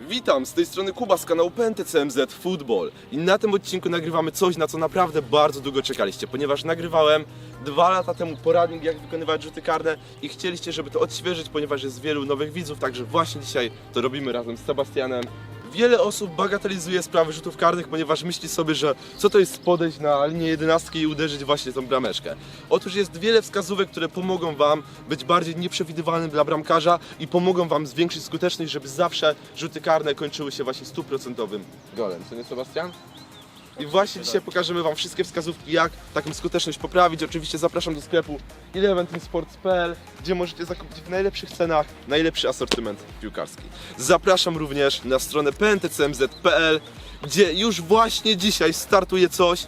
Witam, z tej strony Kuba z kanału PNTCMZ Football i na tym odcinku nagrywamy coś, na co naprawdę bardzo długo czekaliście, ponieważ nagrywałem dwa lata temu poradnik, jak wykonywać rzuty karne i chcieliście, żeby to odświeżyć, ponieważ jest wielu nowych widzów, także właśnie dzisiaj to robimy razem z Sebastianem. Wiele osób bagatelizuje sprawy rzutów karnych, ponieważ myśli sobie, że co to jest podejść na linię jedenastki i uderzyć właśnie tą brameczkę. Otóż jest wiele wskazówek, które pomogą Wam być bardziej nieprzewidywalnym dla bramkarza i pomogą Wam zwiększyć skuteczność, żeby zawsze rzuty karne kończyły się właśnie stuprocentowym golem. Co nie Sebastian? I właśnie dzisiaj pokażemy Wam wszystkie wskazówki, jak taką skuteczność poprawić. Oczywiście zapraszam do sklepu eleventeamsports.pl, gdzie możecie zakupić w najlepszych cenach najlepszy asortyment piłkarski. Zapraszam również na stronę pntcmz.pl, gdzie już właśnie dzisiaj startuje coś,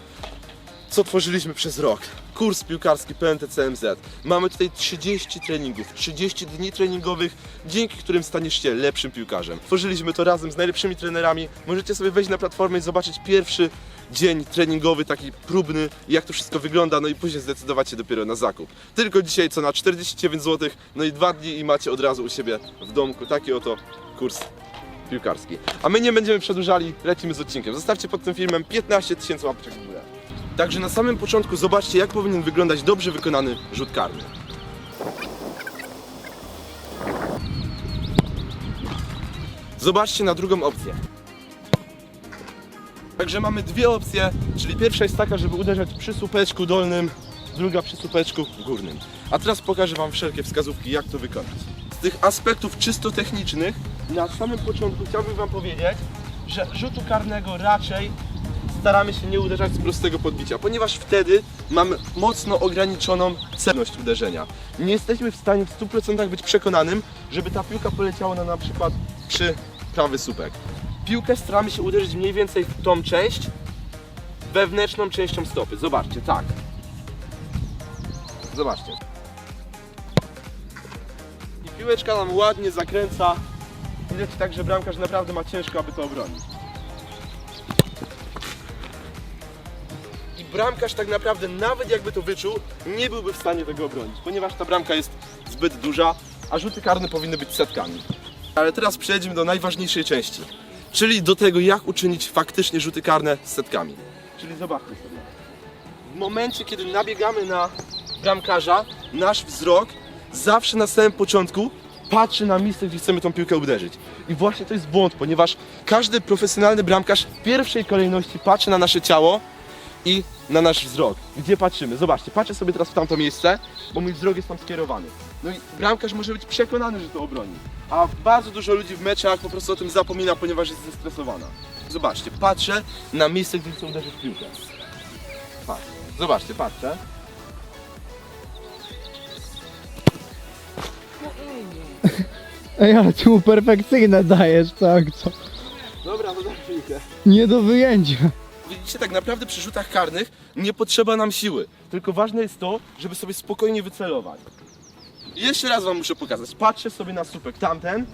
co tworzyliśmy przez rok. Kurs piłkarski PNTCMZ. Mamy tutaj 30 treningów, 30 dni treningowych, dzięki którym staniesz się lepszym piłkarzem. Tworzyliśmy to razem z najlepszymi trenerami. Możecie sobie wejść na platformę i zobaczyć pierwszy dzień treningowy, taki próbny, jak to wszystko wygląda, no i później zdecydować się dopiero na zakup. Tylko dzisiaj co na 49 zł, no i dwa dni i macie od razu u siebie w domku taki oto kurs piłkarski. A my nie będziemy przedłużali, lecimy z odcinkiem. Zostawcie pod tym filmem 15 tysięcy łapeczek w górę. Także na samym początku zobaczcie, jak powinien wyglądać dobrze wykonany rzut karny. Zobaczcie na drugą opcję. Także mamy dwie opcje, czyli pierwsza jest taka, żeby uderzać przy słupeczku dolnym, druga przy słupeczku górnym. A teraz pokażę Wam wszelkie wskazówki, jak to wykonać. Z tych aspektów czysto technicznych, na samym początku chciałbym Wam powiedzieć, że rzutu karnego raczej staramy się nie uderzać z prostego podbicia, ponieważ wtedy mamy mocno ograniczoną celność uderzenia. Nie jesteśmy w stanie w 100% być przekonanym, żeby ta piłka poleciała na na przykład przy prawy słupek. Piłkę staramy się uderzyć mniej więcej w tą część, wewnętrzną częścią stopy. Zobaczcie, tak. Zobaczcie. I piłeczka nam ładnie zakręca. Widać tak, że bramkarz naprawdę ma ciężko, aby to obronić. Bramkarz tak naprawdę, nawet jakby to wyczuł, nie byłby w stanie tego obronić, ponieważ ta bramka jest zbyt duża, a rzuty karne powinny być setkami. Ale teraz przejdźmy do najważniejszej części, czyli do tego, jak uczynić faktycznie rzuty karne setkami. Czyli zobaczmy sobie. W momencie, kiedy nabiegamy na bramkarza, nasz wzrok zawsze na samym początku patrzy na miejsce, gdzie chcemy tą piłkę uderzyć. I właśnie to jest błąd, ponieważ każdy profesjonalny bramkarz w pierwszej kolejności patrzy na nasze ciało i na nasz wzrok. Gdzie patrzymy? Zobaczcie, patrzę sobie teraz w tamto miejsce, bo mój wzrok jest tam skierowany. No i bramkarz może być przekonany, że to obroni. A bardzo dużo ludzi w meczach po prostu o tym zapomina, ponieważ jest zestresowana. Zobaczcie, patrzę na miejsce, gdzie chcę uderzyć w piłkę. Patrz. Zobaczcie, patrzę. Ej, ale ty mu perfekcyjne dajesz, tak co? Dobra, to dam piłkę. Nie do wyjęcia. Widzicie, tak naprawdę przy rzutach karnych nie potrzeba nam siły. Tylko ważne jest to, żeby sobie spokojnie wycelować. Jeszcze raz wam muszę pokazać. Patrzę sobie na słupek tamten.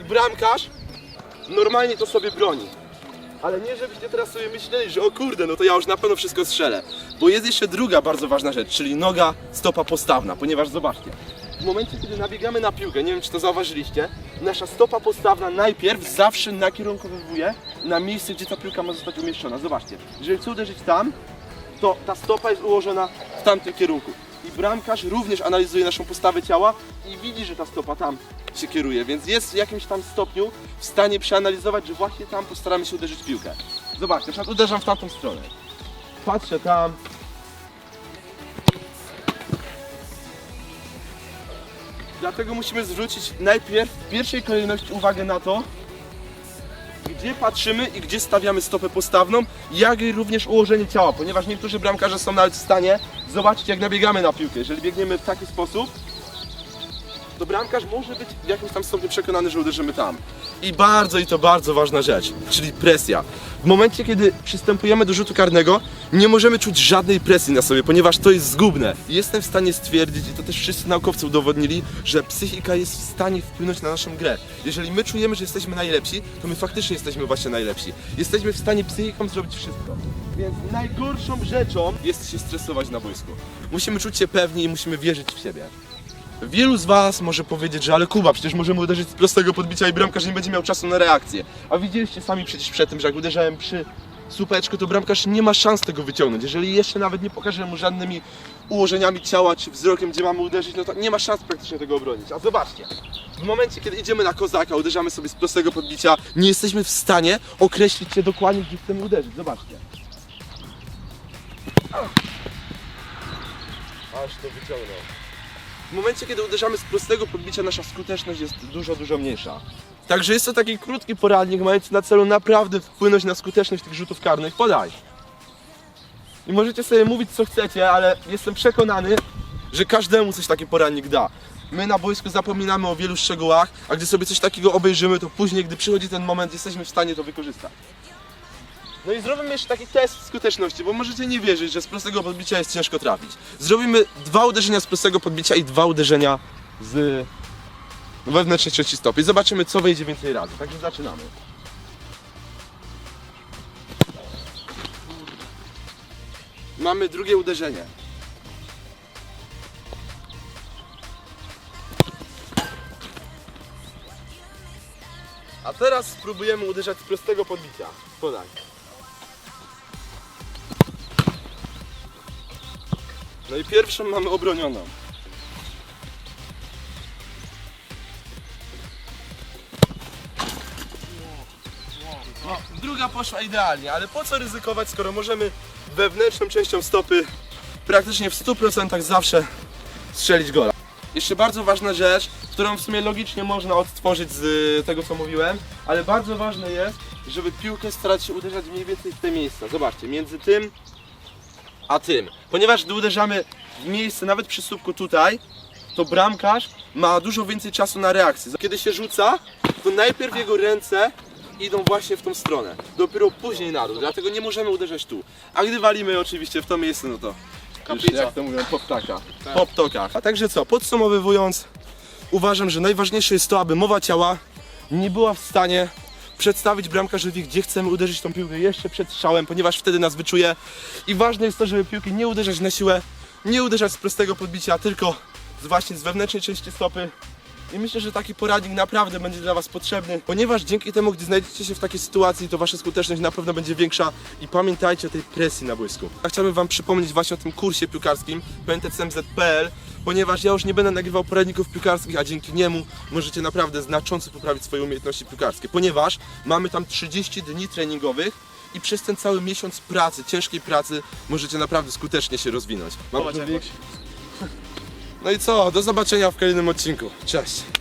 I bramkarz normalnie to sobie broni. Ale nie żebyście teraz sobie myśleli, że o kurde, no to ja już na pewno wszystko strzelę. Bo jest jeszcze druga bardzo ważna rzecz, czyli noga, stopa postawna. Ponieważ zobaczcie, w momencie, kiedy nabiegamy na piłkę, nie wiem czy to zauważyliście, nasza stopa postawna najpierw zawsze nakierunkowywuje na miejsce, gdzie ta piłka ma zostać umieszczona. Zobaczcie, jeżeli chcę uderzyć tam, to ta stopa jest ułożona w tamtym kierunku. I bramkarz również analizuje naszą postawę ciała i widzi, że ta stopa tam się kieruje, więc jest w jakimś tam stopniu w stanie przeanalizować, że właśnie tam postaramy się uderzyć piłkę. Zobaczcie, na przykład uderzam w tamtą stronę. Patrzę tam. Dlatego musimy zwrócić najpierw w pierwszej kolejności uwagę na to, gdzie patrzymy i gdzie stawiamy stopę postawną, jak i również ułożenie ciała, ponieważ niektórzy bramkarze są nawet w stanie zobaczyć jak nabiegamy na piłkę. Jeżeli biegniemy w taki sposób, to bramkarz może być w jakimś tam stopniu przekonany, że uderzymy tam. I bardzo i to bardzo ważna rzecz, czyli presja. W momencie, kiedy przystępujemy do rzutu karnego, nie możemy czuć żadnej presji na sobie, ponieważ to jest zgubne. Jestem w stanie stwierdzić, i to też wszyscy naukowcy udowodnili, że psychika jest w stanie wpłynąć na naszą grę. Jeżeli my czujemy, że jesteśmy najlepsi, to my faktycznie jesteśmy właśnie najlepsi. Jesteśmy w stanie psychiką zrobić wszystko. Więc najgorszą rzeczą jest się stresować na boisku. Musimy czuć się pewni i musimy wierzyć w siebie. Wielu z was może powiedzieć, że ale Kuba, przecież możemy uderzyć z prostego podbicia i bramkarz nie będzie miał czasu na reakcję. A widzieliście sami przecież przed tym, że jak uderzałem przy słupeczku, to bramkarz nie ma szans tego wyciągnąć. Jeżeli jeszcze nawet nie pokażę mu żadnymi ułożeniami ciała czy wzrokiem, gdzie mamy uderzyć, no to nie ma szans praktycznie tego obronić. A zobaczcie, w momencie, kiedy idziemy na kozaka, uderzamy sobie z prostego podbicia, nie jesteśmy w stanie określić się dokładnie, gdzie chcemy uderzyć. Zobaczcie. Aż to wyciągnął. W momencie, kiedy uderzamy z prostego podbicia, nasza skuteczność jest dużo, dużo mniejsza. Także jest to taki krótki poradnik, mający na celu naprawdę wpłynąć na skuteczność tych rzutów karnych. Podaj. I możecie sobie mówić co chcecie, ale jestem przekonany, że każdemu coś taki poradnik da. My na boisku zapominamy o wielu szczegółach, a gdy sobie coś takiego obejrzymy, to później, gdy przychodzi ten moment, jesteśmy w stanie to wykorzystać. No i zrobimy jeszcze taki test skuteczności, bo możecie nie wierzyć, że z prostego podbicia jest ciężko trafić. Zrobimy dwa uderzenia z prostego podbicia i dwa uderzenia z wewnętrznej trzeci stopy. Zobaczymy, co wejdzie więcej razy. Także zaczynamy. Mamy drugie uderzenie. A teraz spróbujemy uderzać z prostego podbicia. Podaj. No i pierwszą mamy obronioną. No, druga poszła idealnie, ale po co ryzykować, skoro możemy wewnętrzną częścią stopy praktycznie w 100% zawsze strzelić gola. Jeszcze bardzo ważna rzecz, którą w sumie logicznie można odtworzyć z y, tego co mówiłem, ale bardzo ważne jest, żeby piłkę starać się uderzać mniej więcej w te miejsca. Zobaczcie, między tym a tym. Ponieważ gdy uderzamy w miejsce, nawet przy słupku tutaj, to bramkarz ma dużo więcej czasu na reakcję. Kiedy się rzuca, to najpierw jego ręce idą właśnie w tą stronę. Dopiero później na dół, dlatego nie możemy uderzać tu. A gdy walimy oczywiście w to miejsce, no to już, Kaplica. jak to mówią, po ptakach. Po ptokach. A także co, podsumowując, uważam, że najważniejsze jest to, aby mowa ciała nie była w stanie przedstawić bramkarzowi, gdzie chcemy uderzyć tą piłkę jeszcze przed strzałem, ponieważ wtedy nas wyczuje. I ważne jest to, żeby piłki nie uderzać na siłę, nie uderzać z prostego podbicia, tylko właśnie z wewnętrznej części stopy. I myślę, że taki poradnik naprawdę będzie dla Was potrzebny, ponieważ dzięki temu, gdy znajdziecie się w takiej sytuacji, to Wasza skuteczność na pewno będzie większa i pamiętajcie o tej presji na błysku. Ja chciałbym Wam przypomnieć właśnie o tym kursie piłkarskim pntcmz.pl, ponieważ ja już nie będę nagrywał poradników piłkarskich, a dzięki niemu możecie naprawdę znacząco poprawić swoje umiejętności piłkarskie, ponieważ mamy tam 30 dni treningowych i przez ten cały miesiąc pracy, ciężkiej pracy, możecie naprawdę skutecznie się rozwinąć. Mam jak No i co, do zobaczenia w kolejnym odcinku. Cześć!